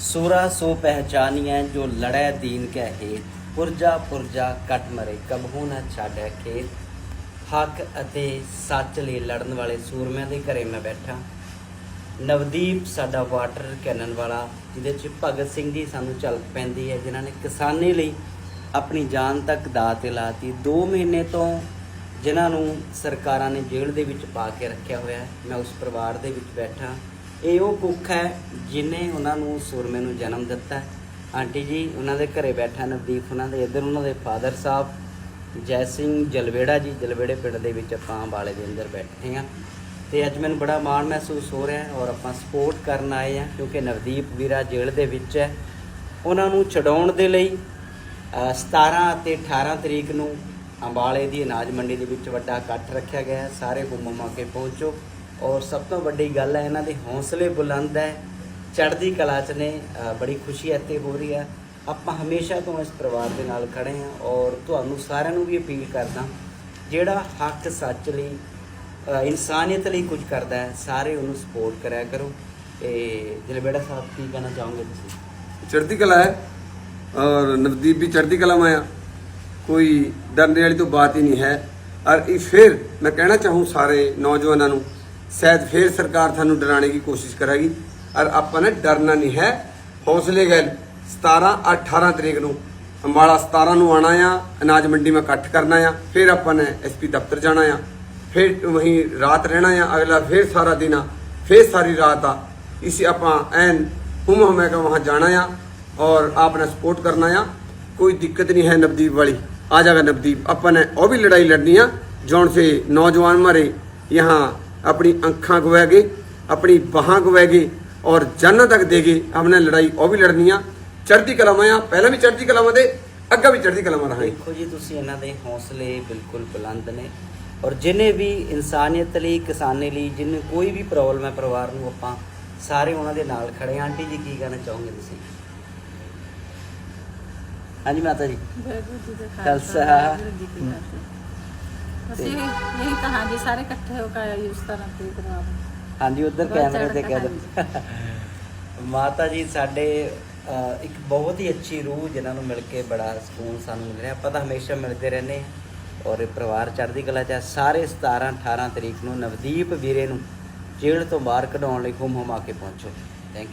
ਸੂਰਾ ਸੋ ਪਹਿਚਾਨੀਐ ਜੋ ਲੜੈ ਦੀਨ ਕੈ ਹੇਤ, ਪੁਰਜਾ ਪੁਰਜਾ ਕੱਟ ਮਰੇ ਕਬਹੂ ਨਾ ਛਾੜੈ ਖੇਤ। ਹੱਕ ਅਤੇ ਸੱਚ ਲਈ ਲੜਨ ਵਾਲੇ ਸੂਰਮਿਆਂ ਦੇ ਘਰੇ ਮੈਂ ਬੈਠਾ। ਨਵਦੀਪ ਸਾਡਾ ਵਾਟਰ ਕੈਨਨ ਵਾਲਾ, ਜਿਹਦੇ ਚ ਭਗਤ ਸਿੰਘ ਜੀ ਸਾਨੂੰ ਝਲਕ ਪੈਂਦੀ ਹੈ, ਜਿਨ੍ਹਾਂ ਨੇ ਕਿਸਾਨੀ ਲਈ ਆਪਣੀ ਜਾਨ ਤੱਕ ਦਾਅ ਤੇ ਲਾਤੀ। 2 ਮਹੀਨੇ ਤੋਂ ਜਿਨ੍ਹਾਂ ਨੂੰ ਸਰਕਾਰਾਂ ਨੇ ਜੇਲ੍ਹ ਦੇ ਵਿੱਚ ਪਾ ਕੇ ਰੱਖਿਆ ਹੋਇਆ ਮੈਂ ਉਸ ਪਰਿਵਾਰ ਦੇ ਵਿੱਚ ਬੈਠਾ। ਇਹ ਉਹ ਕੁੱਖ ਹੈ ਜਿਨੇ ਉਹਨਾਂ ਨੂੰ ਸੂਰਮੇ ਨੂੰ ਜਨਮ ਦਿੱਤਾ ਆਂਟੀ ਜੀ ਉਹਨਾਂ ਦੇ ਘਰੇ ਬੈਠਾ ਨਵਦੀਪ ਉਹਨਾਂ ਦੇ ਇੱਧਰ ਉਹਨਾਂ ਦੇ ਫਾਦਰ ਸਾਹਿਬ ਜੈ ਸਿੰਘ ਜਲਵੇੜਾ ਜੀ ਜਲਵੇੜੇ ਪਿੰਡ ਦੇ ਵਿੱਚ ਆਪਾਂ ਅੰਬਾਲੇ ਦੇ ਅੰਦਰ ਬੈਠੇ ਹਾਂ। ਤੇ ਅੱਜ ਮੈਨੂੰ ਬੜਾ ਮਾਣ ਮਹਿਸੂਸ ਹੋ ਰਿਹਾ ਔਰ ਆਪਾਂ ਸਪੋਰਟ ਕਰਨ ਆਏ ਹਾਂ ਕਿਉਂਕਿ ਨਵਦੀਪ ਵੀਰਾ ਜੇਲ੍ਹ ਦੇ ਵਿੱਚ ਹੈ। ਉਹਨਾਂ ਨੂੰ ਛਡਾਉਣ ਦੇ ਲਈ ਅ, 17 ਅਤੇ 18 ਤਰੀਕ ਨੂੰ ਅੰਬਾਲੇ ਦੀ ਅਨਾਜ ਮੰਡੀ ਦੇ ਵਿੱਚ ਵੱਡਾ ਇਕੱਠ ਰੱਖਿਆ ਗਿਆ ਹੈ। ਸਾਰੇ ਗੁੰਮਮਾ ਕੇ ਪਹੁੰਚੋ। ਔਰ ਸਭ ਤੋਂ ਵੱਡੀ ਗੱਲ ਹੈ, ਇਹਨਾਂ ਦੇ ਹੌਸਲੇ ਬੁਲੰਦ ਹੈ। ਚੜ੍ਹਦੀ ਕਲਾ 'ਚ ਨੇ ਬੜੀ ਖੁਸ਼ੀ ਇੱਥੇ ਹੋ ਰਹੀ ਹੈ। ਆਪਾਂ ਹਮੇਸ਼ਾ ਤੋਂ ਇਸ ਪਰਿਵਾਰ ਦੇ ਨਾਲ ਖੜੇ ਹਾਂ ਔਰ ਤੁਹਾਨੂੰ ਸਾਰਿਆਂ ਨੂੰ ਵੀ ਅਪੀਲ ਕਰਦਾ ਜਿਹੜਾ ਹੱਕ ਸੱਚ ਲਈ ਇਨਸਾਨੀਅਤ ਲਈ ਕੁਝ ਕਰਦਾ ਹੈ, ਸਾਰੇ ਉਹਨੂੰ ਸਪੋਰਟ ਕਰਿਆ ਕਰੋ। ਤੇ ਦਿਲਬੇੜਾ ਸਾਹਿਬ, ਕੀ ਕਹਿਣਾ ਚਾਹੋਗੇ ਤੁਸੀਂ? ਚੜ੍ਹਦੀ ਕਲਾ ਹੈ ਔਰ ਨਵਦੀਪ ਵੀ ਚੜ੍ਹਦੀ ਕਲਾ ਮਾਇਆ ਕੋਈ ਡਰਨੇ ਵਾਲੀ ਤੋਂ ਬਾਤ ਹੀ ਨਹੀਂ ਹੈ। ਔਰ ਇਹ ਫਿਰ ਮੈਂ ਕਹਿਣਾ ਚਾਹੂੰ ਸਾਰੇ ਨੌਜਵਾਨਾਂ ਨੂੰ शायद फिर सरकार थानू डराने की कोशिश करेगी और ਆਪਾਂ ਨੇ ਡਰਨਾ ਨਹੀਂ ਹੈ ਹੌਸਲੇ ਗੱਲ 17 18 ਤਰੀਕ ਨੂੰ ਅੰਬਾਲਾ 17 ਨੂੰ ਆਣਾ ਆ ਅਨਾਜ ਮੰਡੀ ਮੈਂ ਇਕੱਠ ਕਰਨਾ ਆ ਫਿਰ ਆਪਾਂ ਨੇ ਐਸਪੀ ਦਫ਼ਤਰ ਜਾਣਾ ਆ ਫਿਰ ਵਹੀਂ ਰਾਤ ਰਹਿਣਾ ਆ ਅਗਲਾ ਫਿਰ ਸਾਰਾ ਦਿਨ ਆ ਫਿਰ ਸਾਰੀ ਰਾਤ ਆ ਇਸੇ ਆਪਾਂ ਐਨ ਹੁਮ ਹਮੇ ਕਾ ਵਹਾਂ ਜਾਣਾ ਆ और आपने सपोर्ट करना है कोई दिक्कत नहीं है नवदीप वाली आ जाएगा नवदीप अपन ने और भी लड़ाई लड़नी है जौन से नौजवान मारे यहाँ ਆਪਣੀ ਅੱਖਾਂ ਗਵਾ ਗਏ ਆਪਣੀ ਬਾਹਾਂ ਗਵਾ ਗਏ ਔਰ ਜਾਨਾਂ ਤੱਕ ਦੇ ਗਏ। ਆਪਨੇ ਲੜਾਈ ਉਹ ਵੀ ਲੜਨੀ ਆ। ਚੜ੍ਹਦੀ ਕਲਾਵਾਂ ਆ। ਪਹਿਲਾਂ ਵੀ ਚੜ੍ਹਦੀ ਕਲਾਵਾਂ ਦੇ ਅੱਗਾ ਵੀ ਚੜ੍ਹਦੀ ਕਲਾਵਾਂ ਰਹਾਂਗੇ। ਦੇਖੋ ਜੀ ਤੁਸੀਂ ਇਹਨਾਂ ਦੇ ਹੌਸਲੇ ਬਿਲਕੁਲ ਬੁਲੰਦ ਨੇ। ਔਰ ਜਿਨੇ ਵੀ ਇਨਸਾਨੀਅਤ ਲਈ ਕਿਸਾਨੇ ਲਈ ਜਿੰਨੇ ਕੋਈ ਵੀ ਪ੍ਰੋਬਲਮ ਹੈ ਪਰਿਵਾਰ ਨੂੰ ਆਪਾਂ ਸਾਰੇ ਉਹਨਾਂ ਦੇ ਨਾਲ ਖੜੇ ਆਂ ਆਂਟੀ ਜੀ ਕੀ ਕਹਿਣਾ ਚਾਹੋਗੇ ਤੁਸੀਂ? ਹਾਂਜੀ ਮਾਤਾ ਜੀ। ਵਾਹਿਗੁਰੂ ਜੀ ਦਾ ਖਾਲਸਾ। ਵਾਹਿਗੁਰੂ ਅਸੀਂ ਇਹੀ ਕਹਾਂਗੇ ਸਾਰੇ ਇਕੱਠੇ ਹੋ ਕੇ ਉਸ ਤਰ੍ਹਾਂ ਤੇ ਕਰਾਉਂ ਹਾਂਜੀ ਉਧਰ ਕੈਮਰੇ ਤੇ ਕਹਿ ਦਿਓ ਮਾਤਾ ਜੀ ਸਾਡੇ ਇੱਕ ਬਹੁਤ ਹੀ ਅੱਛੀ ਰੂਹ ਜਿਨ੍ਹਾਂ ਨੂੰ ਮਿਲ ਕੇ ਬੜਾ ਸਕੂਨ ਸਾਨੂੰ ਮਿਲ ਰਿਹਾ। ਆਪਾਂ ਤਾਂ ਹਮੇਸ਼ਾ ਮਿਲਦੇ ਰਹਿੰਦੇ ਔਰ ਇਹ ਪਰਿਵਾਰ ਚੜ੍ਹਦੀ ਕਲਾ ਚ। ਸਾਰੇ 17 18 ਤਰੀਕ ਨੂੰ ਨਵਦੀਪ ਵੀਰੇ ਨੂੰ ਜੇਲ੍ਹ ਤੋਂ ਬਾਹਰ ਕਢਾਉਣ ਲਈ ਹੁਮ ਹੁਮਾ ਕੇ ਪਹੁੰਚੋ। Thank you